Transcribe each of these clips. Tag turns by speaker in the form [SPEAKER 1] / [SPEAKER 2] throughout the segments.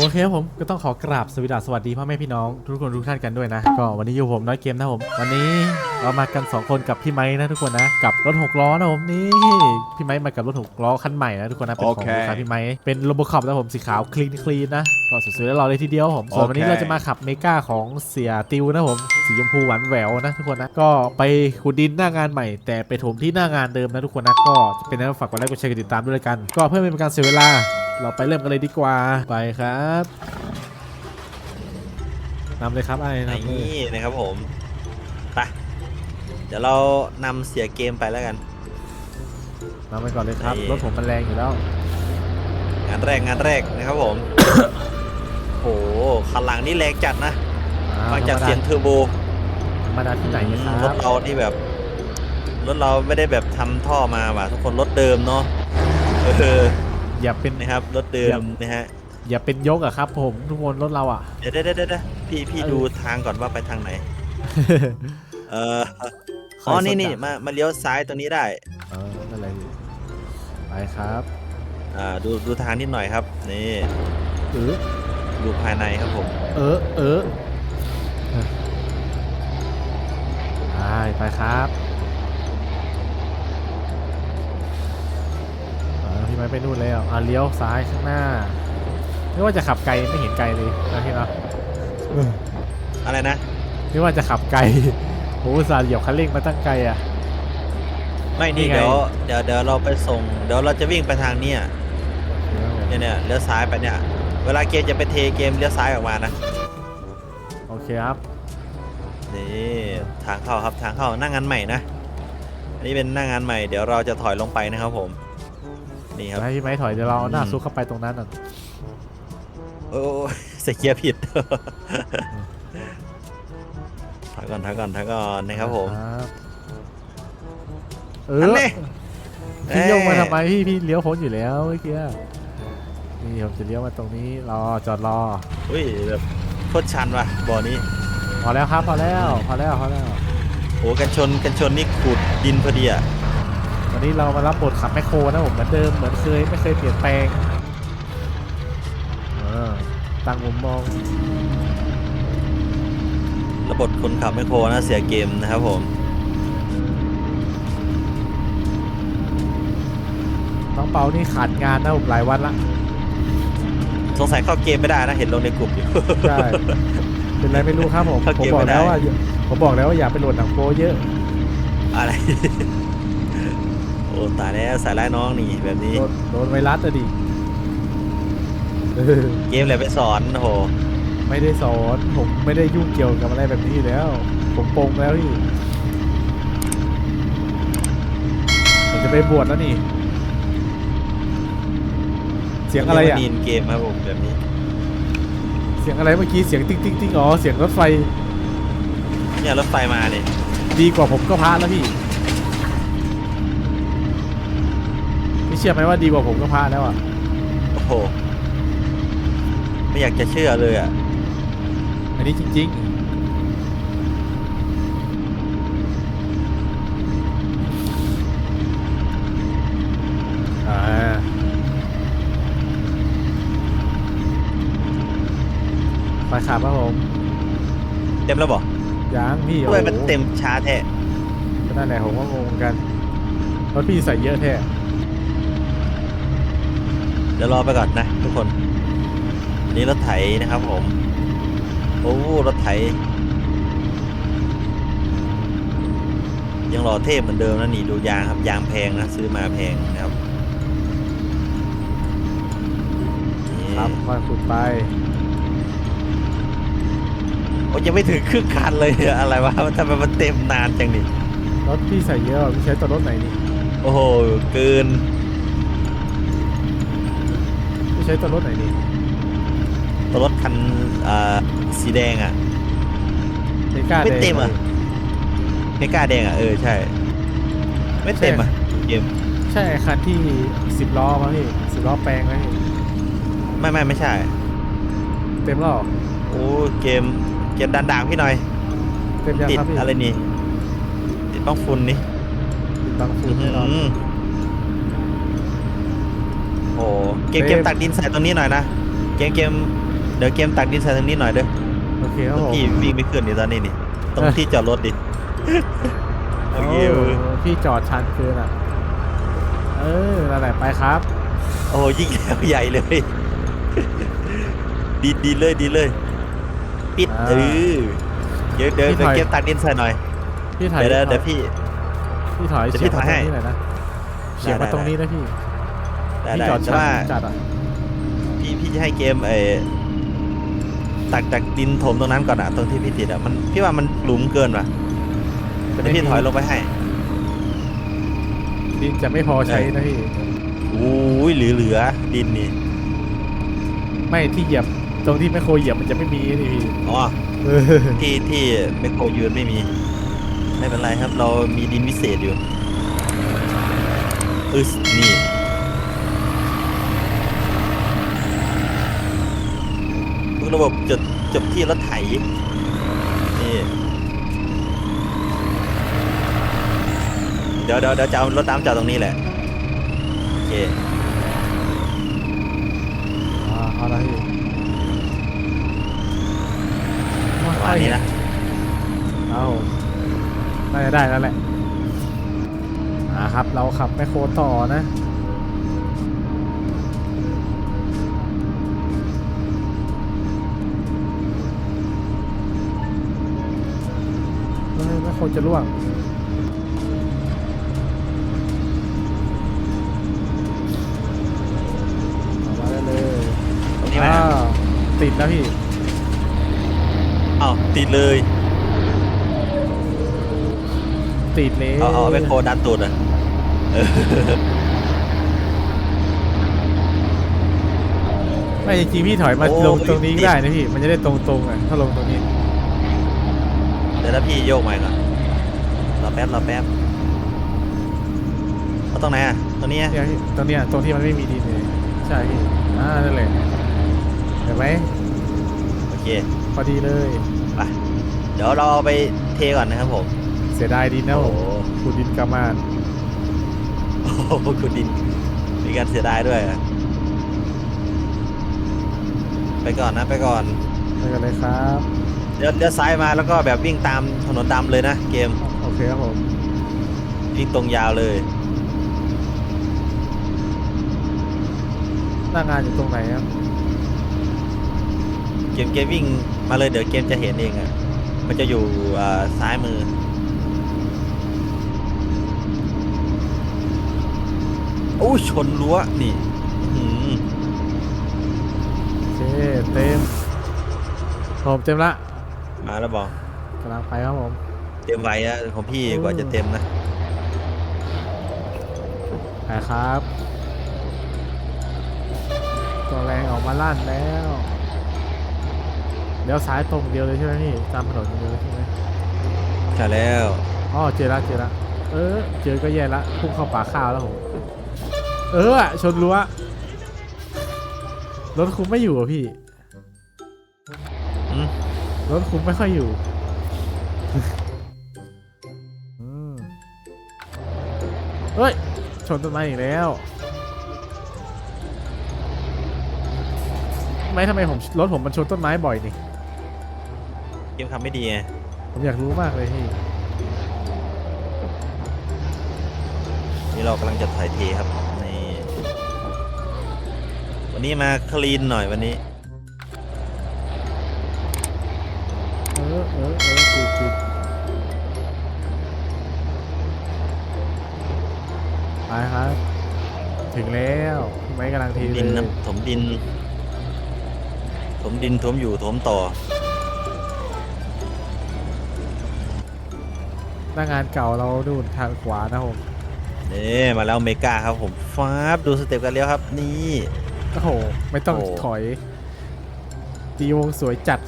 [SPEAKER 1] โอเคครับผมก็ต้องขอกราบสวัสดีสวัสดีพ่อแม่พี่น้อง ทุกคนทุกท่านกันด้วยนะ ก็วันนี้อยู่ผมน้อยเกมนะผม วันนี้ เรามากัน 2 คนกับพี่ไม้นะทุกคนนะกับรถหกล้อนะผมนี่พี่ไม้มากับรถหกล้อคันใหม่นะทุกคนนะเป็นของ
[SPEAKER 2] โอเค
[SPEAKER 1] ลูกค้าพี่ไม้เป็นโรบอคอปนะผมสีขาวคลีนคลีนนะก็สวยๆแล้วรอเลยทีเดียวผมส่วนวันนี้
[SPEAKER 2] โอเค
[SPEAKER 1] เราจะมาขับเมกาของเสียติวนะผมสีชมพูหวานแหววนะทุกคนนะก็ไปขุดดินหน้างานใหม่ แต่ไปถมที่หน้างานเดิมนะทุกคนนะก็จะเป็นนั้นฝากกดไลค์กดแชร์กดติดตามด้วยละกัน ก็เพื่อไม่เป็นการเสียเวลา เราไปเริ่มกันเลยดีกว่าไปครับนำเลยครับไอ้นำเลย
[SPEAKER 3] นี่นะครับผมไป เดี๋ยวเรานำเสียเกมไปแล้วกัน
[SPEAKER 1] นำไปก่อนเลยครับ
[SPEAKER 3] นี่
[SPEAKER 1] รถผมมันแรงอยู่แล้ว
[SPEAKER 3] งานแรกงานแรกนะครับผม โอ้โหคันหลังนี่แรงจัดนะ
[SPEAKER 1] อ่
[SPEAKER 3] ฟังจากเสียงเทอร์โบ
[SPEAKER 1] ธรรมดาที่ไหนนะค
[SPEAKER 3] ร
[SPEAKER 1] รั
[SPEAKER 3] ถ
[SPEAKER 1] บ
[SPEAKER 3] เรานี่แบบรถเราไม่ได้แบบทำท่อมาว่ะทุกคนรถเดิมเนาะเออ
[SPEAKER 1] อย่าเป็น
[SPEAKER 3] นะครับรถเดิ
[SPEAKER 1] เยี่
[SPEAKER 3] ม
[SPEAKER 1] ยม
[SPEAKER 3] นะฮะ
[SPEAKER 1] อย่าเป็นยกอะครับ ผมทุกคนรถเราอะ
[SPEAKER 3] เดี๋ยวเดี๋ยวเดี๋ยวเดี๋ยวพี่พี่
[SPEAKER 1] เออ
[SPEAKER 3] ดูทางก่อนว่าไปทางไหน เออ
[SPEAKER 1] ใคร
[SPEAKER 3] อ๋อนี่
[SPEAKER 1] สนใจ
[SPEAKER 3] นี่มามาเลี้ยวซ้ายตรงนี้ได้
[SPEAKER 1] เออนั่นแหละพี่ไปครับ
[SPEAKER 3] อ่าดูดูทางนิดหน่อยครับ นี่
[SPEAKER 1] เออ
[SPEAKER 3] ดูภายในครับผม
[SPEAKER 1] เออเออไปไปครับอ่าพี่ไม้ไปนู่นแล้วอ่าเลี้ยวซ้ายข้างหน้าไม่ว่าจะขับไกลไม่เห็นไกลเลยนะพี่เนาะ
[SPEAKER 3] อะไรนะ
[SPEAKER 1] ไม่ว่าจะขับไกลโอ้อุตส่าห์เหยียบคันเร่งมาตั้งไกลอะ
[SPEAKER 3] ไม่นี่
[SPEAKER 1] นี่ไง
[SPEAKER 3] เดี๋ยวเดี๋ยวเดี๋ยวเราไปส่ง เดี๋ยวเราจะวิ่งไปทางเนี้ยเนี่ยเนี่ยเลี้ยวซ้ายไปเนี่ย เวลาเกมจะไปเทเกมเลี้ยวซ้ายออกมานะ
[SPEAKER 1] โอเคครับ
[SPEAKER 3] นี่ทางเข้าครับทางเข้าหน้างานใหม่นะอันนี้เป็นหน้างานใหม่เดี๋ยวเราจะถอยลงไปนะครับผม นี่ครับ
[SPEAKER 1] ให้พี่ไม้ถอยเดี๋ยวเราเอาหน้า
[SPEAKER 3] อืม
[SPEAKER 1] ซุกเข้าไปตรงนั้นน่ะ
[SPEAKER 3] โอ้ยใส่เกียร์ผิดถ อยก่อนถอยก่อนถอยก่อนนะครับผม
[SPEAKER 1] ครับเอ
[SPEAKER 3] อั
[SPEAKER 1] อน
[SPEAKER 3] นี้
[SPEAKER 1] พี่โยงมา
[SPEAKER 3] เอ้ย
[SPEAKER 1] ทำไมพี่พี่เลี้ยวพ้นอยู่แล้วเมื่อกี้นี่ผมจะเลี้ยวมาตรงนี้รอจอดรอ
[SPEAKER 3] อุ้ยแบบโคตรชันว่ะบ่อนี้
[SPEAKER 1] พอแล้วครับพอแล้วพอแล้วพอแล้ว
[SPEAKER 3] โอ้กันชนกันชนนี่ขูดดินพอดีอะ
[SPEAKER 1] วันนี้เรามารับบทขับแมคโครนะผมเหมือนเดิมเหมือนเคยไม่เคยเปลี่ยนแปลงเออตั้งมุมมอง
[SPEAKER 3] ระบบคนขับไม่โครนะเสียเกมนะครับผม
[SPEAKER 1] น้องเปานี่ขาดงานนะผมหลายวันละ
[SPEAKER 3] สงสัยเข้าเกมไม่ได้นะ เห็นลงในกลุ่มอยู่
[SPEAKER 1] ใช่ เป็นไรไม่รู้ครับผม
[SPEAKER 3] เข้า
[SPEAKER 1] ผม
[SPEAKER 3] เกม
[SPEAKER 1] บอก
[SPEAKER 3] ไม่ได้
[SPEAKER 1] แล้วว่าอย่าผมบอกแล้วว่าอย่าไปโหลดหนังโป๊เยอะ
[SPEAKER 3] อะไร โอ้ตายแล้วสายร้ายน้องนี่แบบนี้
[SPEAKER 1] โดนโดนไวรัสอะดิเออ
[SPEAKER 3] เกมอะไรไปสอนโอ้โห
[SPEAKER 1] ไม่ได้สอนผมไม่ได้ยุ่งเกี่ยวกับอะไรแบบนี้อยู่แล้ว ผมปลงแล้วพี่ผมจะไปบวชแล้วนี่ เสียงอะไรอะ
[SPEAKER 3] นีนเกมครับผมแบบนี้
[SPEAKER 1] เสียงอะไรเมื่อกี้เสียงติ๊งติ๊งติ๊งอ๋อเสียงรถไฟ
[SPEAKER 3] เนี่ยรถไฟมาเนี่ย
[SPEAKER 1] ดีกว่าผมก็พระแล้วพี่ไม่เชื่อไหมว่าดีกว่าผมก็พระแล้วอะ
[SPEAKER 3] โอ้โหไม่อยากจะเชื่อเลยอะ
[SPEAKER 1] อันนี้จริงๆอ่าไปขับครับผม
[SPEAKER 3] เต็มแล้วบอก
[SPEAKER 1] ยางพี่
[SPEAKER 3] ทำ
[SPEAKER 1] โอ้
[SPEAKER 3] ไม
[SPEAKER 1] โห
[SPEAKER 3] มันเต็มช้าแท้
[SPEAKER 1] ก็นั่นแหละผมก็งงเหมือนกันรถพี่ใส่เยอะแท้
[SPEAKER 3] เดี๋ยวรอไปก่อนนะทุกคนอันนี่รถไถนะครับผม โอ้รถไถ ยังรอเทพเหมือนเดิมนะนี่ดูยางครับยางแพงนะซื้อมาแพงนะครับนี่
[SPEAKER 1] ครับมาขุดไป
[SPEAKER 3] โอ้ยังไม่ถึงครึ่งคันเลยอะอะไรวะทำไมมันเต็มนานจังนี่
[SPEAKER 1] รถพี่ใส่เยอะพี่ใช้ตัวรถไหนนี่
[SPEAKER 3] โอ้โหเกิน
[SPEAKER 1] พี่ใช้ตัวรถไหนนี่
[SPEAKER 3] ตัวรถคันอ่าสีแดงอะ
[SPEAKER 1] เมกา
[SPEAKER 3] ไม่
[SPEAKER 1] แดง
[SPEAKER 3] เต็มอะไม่กล้าแดงอะเออใช่ ไม่เต็มอะเกม
[SPEAKER 1] ใช่คันที่สิบล้อมาพี่สิบล้อแปลงไหมพี่
[SPEAKER 3] ไม่ไม่ไม่ใช่
[SPEAKER 1] เต็มแล้วเหรอ
[SPEAKER 3] โอ้เกมเกมดันด่างพี่หน่อย
[SPEAKER 1] เต็มยัง
[SPEAKER 3] ติด
[SPEAKER 1] ครับพี่
[SPEAKER 3] อะไรนี่ติดบ้องฝุ่นนี่
[SPEAKER 1] ติดบังฝุ่นแน่นอน
[SPEAKER 3] อื้อหือโอ้เกม
[SPEAKER 1] เต็ม
[SPEAKER 3] เกมตักดินใส่ตรงนี้หน่อยนะเกมเกม เดี๋ยวเกมตักดินใส่ตรงนี้หน่อยเด้อ
[SPEAKER 1] โอเคครับผม
[SPEAKER 3] พี่วิ่งไม่ขึ้นนี่ตอนนี้นี่ ตรง
[SPEAKER 1] เออ
[SPEAKER 3] ที่จอดรถดิโอเค
[SPEAKER 1] โอ้
[SPEAKER 3] เว้ย
[SPEAKER 1] พี่จอดชันเกินอะ เออนั่นแหละไปครับ
[SPEAKER 3] โอ้ยิ่งแล้วใหญ่เลย ดีดีเลยดีเลย ปิด
[SPEAKER 1] อ่า
[SPEAKER 3] เออเดี๋ยวเดี๋ยว
[SPEAKER 1] พี่
[SPEAKER 3] เดี๋ยว
[SPEAKER 1] ถอย
[SPEAKER 3] เกมตักดินใส่หน่อย
[SPEAKER 1] พี่ถอย
[SPEAKER 3] เดี๋ยวเดี๋ยวเดี๋ยวพี่
[SPEAKER 1] พี่ถอย
[SPEAKER 3] เดี๋ยว
[SPEAKER 1] เฉีย
[SPEAKER 3] พี่
[SPEAKER 1] ง
[SPEAKER 3] ถ
[SPEAKER 1] มา
[SPEAKER 3] อย
[SPEAKER 1] ตรง
[SPEAKER 3] ให้
[SPEAKER 1] นี้หน่อยนะเฉียง
[SPEAKER 3] ได้
[SPEAKER 1] มา
[SPEAKER 3] ได้
[SPEAKER 1] ตรงนี้นะพี่
[SPEAKER 3] ได้
[SPEAKER 1] พี่
[SPEAKER 3] ได้
[SPEAKER 1] จอด
[SPEAKER 3] แต่
[SPEAKER 1] ชัน
[SPEAKER 3] ว่า
[SPEAKER 1] จัดอะ
[SPEAKER 3] พี่พี่จะให้เกมเออ ตักจากดินถมตรงนั้นก่อนอะตรงที่พี่ติดอะมันพี่ว่ามันหลุมเกินว่ะเดี๋ยวพี่ถอยลงไปให้
[SPEAKER 1] ดินจะไม่พอใช้
[SPEAKER 3] เออ
[SPEAKER 1] นะพี่
[SPEAKER 3] อุ้ยเหลือเหลือดินนี่
[SPEAKER 1] ไม่ที่เหยียบตรงที่แมคโครเหยียบมันจะไม่มีนี่พี่
[SPEAKER 3] อ๋อ
[SPEAKER 1] เออ
[SPEAKER 3] ที่ที่แมคโครยืนไม่มี ไม่เป็นไรครับ เรามีดินวิเศษอยู่อึสนี่พวก ระบบจดจบที่รถไถนี่เดี๋ยวเดี๋ยวเดี๋ยวจะเอารถน้ำจอดตรงนี้แหละโอเค
[SPEAKER 1] อ่าเอาละพี่
[SPEAKER 3] ประมาณนี้นะ
[SPEAKER 1] เอาน่าจะได้แล้วแหละอ่าครับ เราขับแมคโครต่อนะ คโครจะล่วงเอามาได้เลย
[SPEAKER 3] ตรงนี้ไหม
[SPEAKER 1] อ้าวติดแล้วพี่
[SPEAKER 3] อ้าวติดเลย
[SPEAKER 1] ติดเลย
[SPEAKER 3] เอาเอาแมคโครดันตูดอะเออ
[SPEAKER 1] ไม่จริงๆพี่ถอยมา
[SPEAKER 3] โอ้
[SPEAKER 1] ลงตรงนี้
[SPEAKER 3] ติด
[SPEAKER 1] ก็ได้นะพี่ มันจะได้ตรงๆอะถ้าลงตรงนี้
[SPEAKER 3] เดี๋ยวถ้าพี่โยกใหม่ก่อนรอแป๊บรอแป๊บเอาตรงไหนอะตรงนี้อะ
[SPEAKER 1] เนี่ยพี่ตรงเนี้ยตรงที่มันไม่มีดินเลยใช่พี่อ่านั่นแหละเห็นไหม
[SPEAKER 3] โอเค
[SPEAKER 1] พอดีเลย
[SPEAKER 3] ไปเดี๋ยวเราเอาไปเทก่อนนะครับผม
[SPEAKER 1] เสียดายดินนะผ
[SPEAKER 3] โอ้
[SPEAKER 1] ม
[SPEAKER 3] โห
[SPEAKER 1] ขุดดินกลับมา
[SPEAKER 3] โอ้โหคุณดิน มีการเสียดายด้วยอะไปก่อนนะไปก่อน
[SPEAKER 1] ไปกันเลยครับ
[SPEAKER 3] เดี๋ยวเดี๋ยวซ้ายมาแล้วก็แบบวิ่งตามถนนดำเลยนะเกม
[SPEAKER 1] โอ เคครับผม
[SPEAKER 3] วิ่งตรงยาวเลย
[SPEAKER 1] หน้างานอยู่ตรงไหนครับ
[SPEAKER 3] เกมเกมวิ่งมาเลยเดี๋ยวเกมจะเห็นเองอะ มันจะอยู่อ่าซ้ายมือ โอ้ยชนรั้วนี่อื้อหือ
[SPEAKER 1] โอเคเต็มผมเต็มละ
[SPEAKER 3] มาแล้วบอก
[SPEAKER 1] กำลังไปครับผม
[SPEAKER 3] เต็มไว้อะของพี่กว่าจะเต็มนะ
[SPEAKER 1] ไปครับตัวแรงออกมาลั่นแล้วเลี้ยวซ้ายตรงเดียวเลยใช่ไหมพี่ตามถนนเดียวเลยใช่ไหม
[SPEAKER 3] ใช่แล้ว
[SPEAKER 1] อ๋อเจอละเจอละเออ เจอก็แย่ละพุ่งเข้าป่าข้าวแล้วผมเอออะชนรั้วรถคุมไม่อยู่อะพี่
[SPEAKER 3] อืม
[SPEAKER 1] รถคุมไม่ค่อยอยู่ เฮ้ย ชนต้นไม้อีกแล้วทำไมทำไมผมรถผมมันชนต้นไม้บ่อยนี่
[SPEAKER 3] เกมทำไม่ดีไง
[SPEAKER 1] ผมอยากรู้มากเลยพี่
[SPEAKER 3] นี่เรากำลังจะถ่ายเทครับนี่วันนี้มาคลีนหน่อยวันนี้
[SPEAKER 1] เออเออเออ ไปครับ ถึงแล้วพี่ไม้กำลังที
[SPEAKER 3] ดิน
[SPEAKER 1] เลย
[SPEAKER 3] น้ำถมดิน ถมดินถมอยู่ถมต่อ
[SPEAKER 1] หน้างานเก่าเราดูนทางขวานะผม
[SPEAKER 3] นี่มาแล้วเมกาครับผมฟ้าบดูสเต็ปกันเลี้ยวครับ นี่
[SPEAKER 1] โอ้โหไม่ต้อง
[SPEAKER 3] โอ้
[SPEAKER 1] ถอยตีวงสวยจัด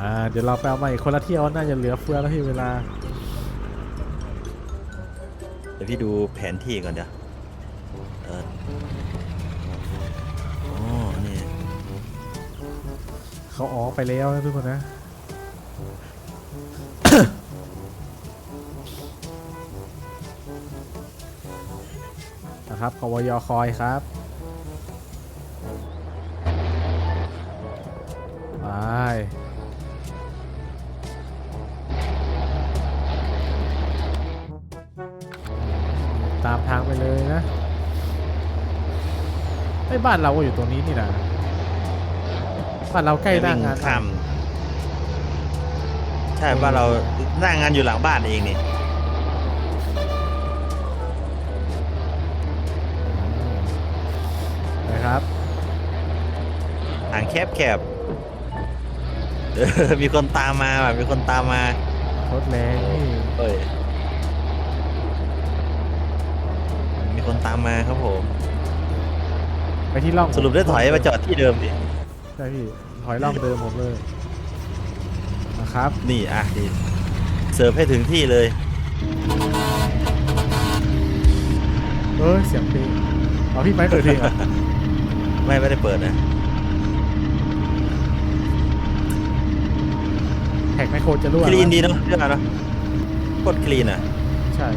[SPEAKER 1] อ่า เดี๋ยวเราไปเอาใหม่คนละเที่ยวน่าจะเหลือเฟือแล้วที่เวลา
[SPEAKER 3] เดี๋ยวพี่ดูแผนที่ก่อนเดี๋ยวเอออ๋อนี่
[SPEAKER 1] เขาออกไปแล้วนะทุกคนนะ นะครับกวยคอยครับ บ้านเราก็อยู่ตรงนี้นี่นะบ้านเราใกล้หน้างาน
[SPEAKER 3] ข้ามใช่บ้านเราหน้างานอยู่หลังบ้านเองนี่
[SPEAKER 1] นะครับ
[SPEAKER 3] ทางแคบแคบเออมีคนตามมาแบบมีคนตามมาร
[SPEAKER 1] ถแรงนี่
[SPEAKER 3] เอ้ยมีคนตามมาครับผม
[SPEAKER 1] ไปที่ร่อง
[SPEAKER 3] สรุปได้ถอยมาจอดที่เดิมดิ
[SPEAKER 1] ใช่พี่ถอยร่องเดิมผมเลยนะครับ
[SPEAKER 3] นี่อะดีเสิร์ฟให้ถึงที่เลย
[SPEAKER 1] เออเสียงเพลงเอาพี่ไม้เปิดเพลงเหรอะ
[SPEAKER 3] ไม่ไม่ได้เปิดนะ
[SPEAKER 1] แท็กไมโครจะรั่ว
[SPEAKER 3] คลีน
[SPEAKER 1] นะ
[SPEAKER 3] ดีเนาะเรื่องอะไรเนาะโคตรคลีนอะ
[SPEAKER 1] ใช่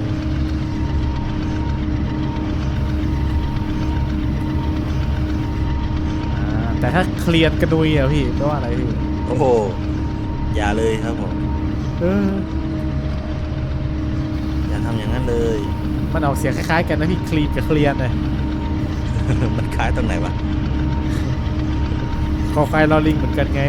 [SPEAKER 1] แต่ถ้าเคลียร์กระดุยอะพี่แปลว่าอะไรพี่
[SPEAKER 3] โอ้โห อย่าเลยครับผม
[SPEAKER 1] เออ
[SPEAKER 3] อย่าทำอย่างนั้นเลย
[SPEAKER 1] มันออกเสียงคล้ายๆกันนะพี่คลีนกับเคลียร์เลย
[SPEAKER 3] มันคล้ายตรงไหนวะ
[SPEAKER 1] คอไฟลอลิงเหมือนกันไง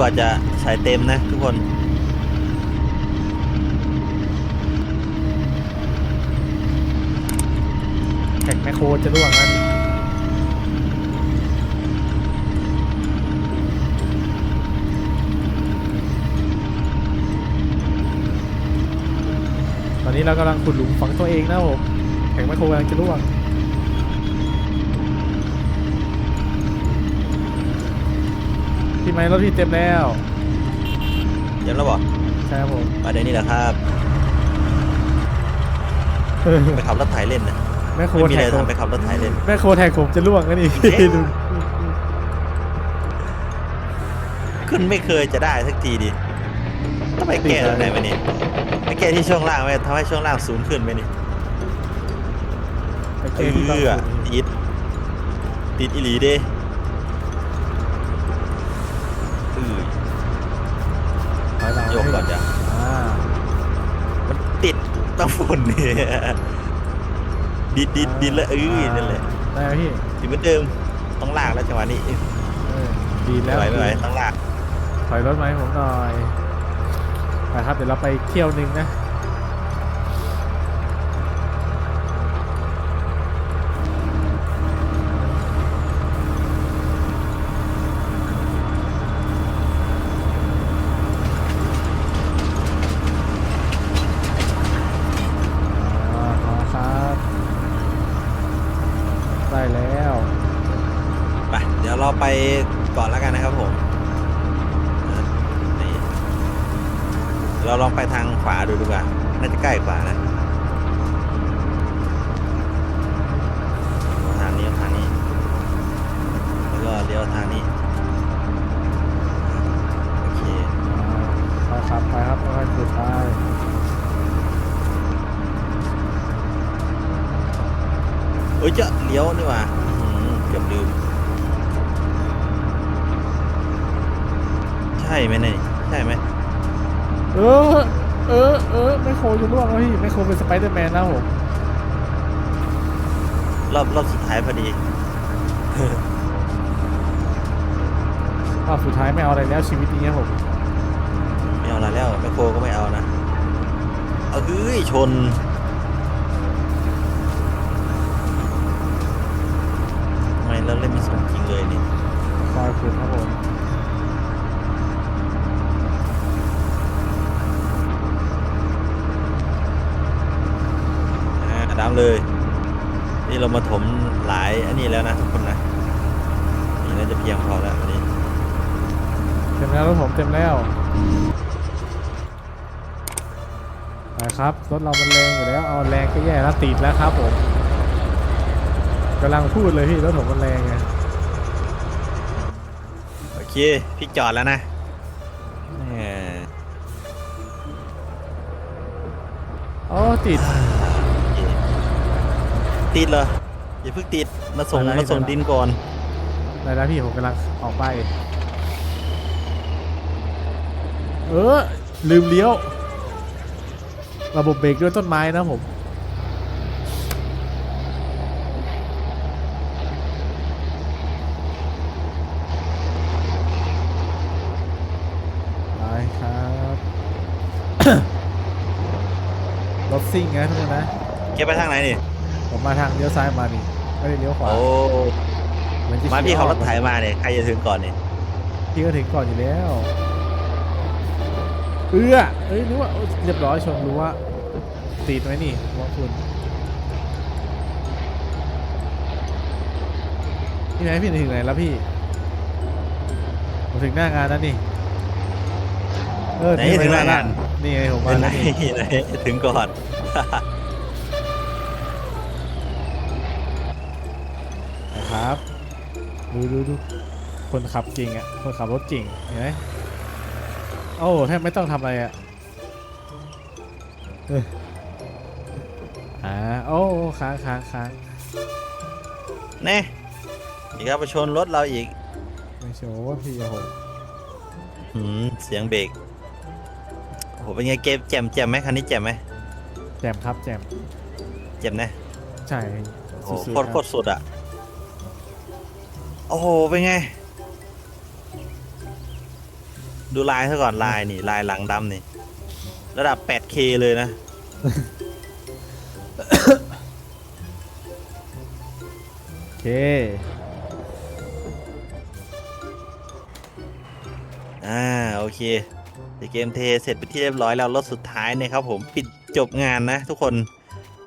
[SPEAKER 3] กว่าจะใส่เต็มนะทุกคน
[SPEAKER 1] แท็กแมคโครจะร่วงแล้วนี่ตอนนี้เรากำลังขุดหลุมฝังตัวเองนะผมแท็กแมคโครกำลังจะร่วง พี่ไม้รถพี่เต็มแล้ว
[SPEAKER 3] เดี๋ยวเราบอก
[SPEAKER 1] ใช่ครับผม
[SPEAKER 3] มาเดี๋ยวนี้แหละครับ ไปขับรถไถเล่นนะ
[SPEAKER 1] แม่โค
[SPEAKER 3] ไม่มีอะไร
[SPEAKER 1] แท็กผม
[SPEAKER 3] ทำไปขับรถไถเล่น
[SPEAKER 1] แม่โคแท็กผมจะล่วงกันนี่
[SPEAKER 3] เอ๊ะ
[SPEAKER 1] ดู
[SPEAKER 3] ขึ้นไม่เคยจะได้สักทีดิต้องไปแก้ตรงไหนมานี่ไปแก้ที่ช่วงล่างไหมทำให้ช่วงล่างสูงขึ้นไหมนี่
[SPEAKER 1] ไป
[SPEAKER 3] เอ
[SPEAKER 1] เจอที่บ้าน
[SPEAKER 3] อติดติดอีหลีเด้ ติดต้องฝุ่นเนี่ยดิดดิดดิดแล้วเออนั่นแหละ
[SPEAKER 1] ได้ไหมพี่
[SPEAKER 3] ถึงเหมือนเดิมต้องลากแล้วจังหวะนี้
[SPEAKER 1] เออดี
[SPEAKER 3] ไม่
[SPEAKER 1] แล้ว
[SPEAKER 3] ไหวไม่ไหวต้องลาก
[SPEAKER 1] ถอยรถไหมาให้ผมหน่อยไปครับเดี๋ยวเราไปเที่ยวหนึงนะ
[SPEAKER 3] เราลองไปทางขวาดูดีกว่า น่าจะใกล้กว่านะทางนี้ทางนี้ แล้วก็เลี้ยวทางนี้ โอเค
[SPEAKER 1] ไปครับไปครับไปสุดท้าย
[SPEAKER 3] เอ้ยเจะเลี้ยวนี่หว่าอื้อหือเกือบลืม ใช่ไหมเนี่ย
[SPEAKER 1] ออ เออ เออไม่โคจะล่วงแล้วพี่ไม่โคเป็นสไปเดอร์แมนแล้วผม
[SPEAKER 3] รอบรอบสุดท้ายพอดี
[SPEAKER 1] รอบสุดท้ายไม่เอาอะไรแล้วชีวิตนี้ครับผม
[SPEAKER 3] ไม่เอาอะไรแล้วแมคโครก็ไม่เอานะ เอาเฮ้ยชน ทำไมเราเล่นไม่สมจริงเลยนี่
[SPEAKER 1] คอยคุณครับผม
[SPEAKER 3] อ่าดำเลย นี่เรามาถมหลายอันนี้แล้วนะทุกคนนะนี่น่าจะเพียงพอแล้ววันนี้
[SPEAKER 1] เต็มแล้วรถผมเต็มแล้วไปนะครับรถเรามันแรงอยู่แล้วเอาแรงก็แย่แล้วติดแล้วครับผมกำลังพูดเลยพี่รถผมมันแรงไง
[SPEAKER 3] โอเคพี่จอดแล้วนะเออ
[SPEAKER 1] อ๋อติด
[SPEAKER 3] โอเค ติดเหรออย่าเพิ่งติดมาส่ง
[SPEAKER 1] อะไร
[SPEAKER 3] มาส่ง
[SPEAKER 1] อะไร
[SPEAKER 3] ดินก่อน
[SPEAKER 1] ได้แล้วพี่ผมกำลังออกไป เออ ลืมเลี้ยว ระบบเบรกด้วยต้นไม้นะผม ไปครับ รถซิ่งนะทุกคนนะ
[SPEAKER 3] เก็บไปทางไหนนี่
[SPEAKER 1] ผมมาทางเลี้ยวซ้ายมานี่ไม่ได้เลี้ยวขวา
[SPEAKER 3] โอ้
[SPEAKER 1] เหมือนจะ
[SPEAKER 3] มาพี่
[SPEAKER 1] ขี่
[SPEAKER 3] เขารถ
[SPEAKER 1] อ้อ
[SPEAKER 3] ไถมาเนี่ยใครจะถึงก่อนเนี่ย
[SPEAKER 1] พี่ก็ถึงก่อนอยู่แล้ว เอื้อเอ้ยนึกว่าโอ๊ยเรียบร้อยชนรู้ว่าติดไหมนี่ว่าคุณพี่ไหนพี่ถึงไหนแล้วพี่ผมถึงหน้างานแล้วนี่เออ
[SPEAKER 3] ไหน
[SPEAKER 1] พี่
[SPEAKER 3] ถึงหน้างาน
[SPEAKER 1] นี่ไงผม
[SPEAKER 3] ไป
[SPEAKER 1] มา
[SPEAKER 3] ไหน
[SPEAKER 1] แล้วนี่
[SPEAKER 3] ไหนถึงก่อน
[SPEAKER 1] นะครับ ดูดูดูคนขับเก่งอะ คนขับรถเก่งเห็นไหมโอ้แทบไม่ต้องทำอะไรอะเอออ่าโอ้ค้างค้างค้าง
[SPEAKER 3] แน่อีกครับมาชนรถเราอีก
[SPEAKER 1] ไม่โชว์ว่าพี่โอ้โห
[SPEAKER 3] หืมเสียงเบรกโอ้โหเป็นไงเกมแจ่มแจ่มไหมคันนี้แจ่มไหม
[SPEAKER 1] แจมครับแจม
[SPEAKER 3] แจ่มนะ
[SPEAKER 1] ใช่
[SPEAKER 3] โอ้โห
[SPEAKER 1] สุด
[SPEAKER 3] โค
[SPEAKER 1] ๆ
[SPEAKER 3] ตร
[SPEAKER 1] ค
[SPEAKER 3] โครับตรสุดอะ โอ้โห เป็นไง ดูลายซะก่อนลายนี่ ลายหลังดำนี่ ระดับ 8K เลยนะ
[SPEAKER 1] โอเค
[SPEAKER 3] อ่า โอเคในเกมเทเสร็จไปที่เรียบร้อยแล้วรถสุดท้ายเนี่ยครับผมปิดจบงานนะทุกคน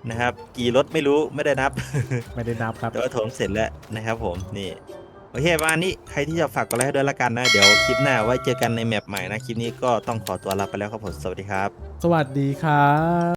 [SPEAKER 3] นะครับ กี่รถไม่รู้ไม่ได้นับ
[SPEAKER 1] ไม่ได้นับครับ
[SPEAKER 3] แต่ว่าถมเสร็จแล้วนะครับผมนี่ โอเคประมาณนี้ใครที่จะฝากกดไลค์ด้วยละกันนะ เดี๋ยวคลิปหน้าไว้เจอกันในแมปใหม่นะ คลิปนี้ก็ต้องขอตัวลาไปแล้วครับผม สวัสดีครับ
[SPEAKER 1] สวัสดีครับ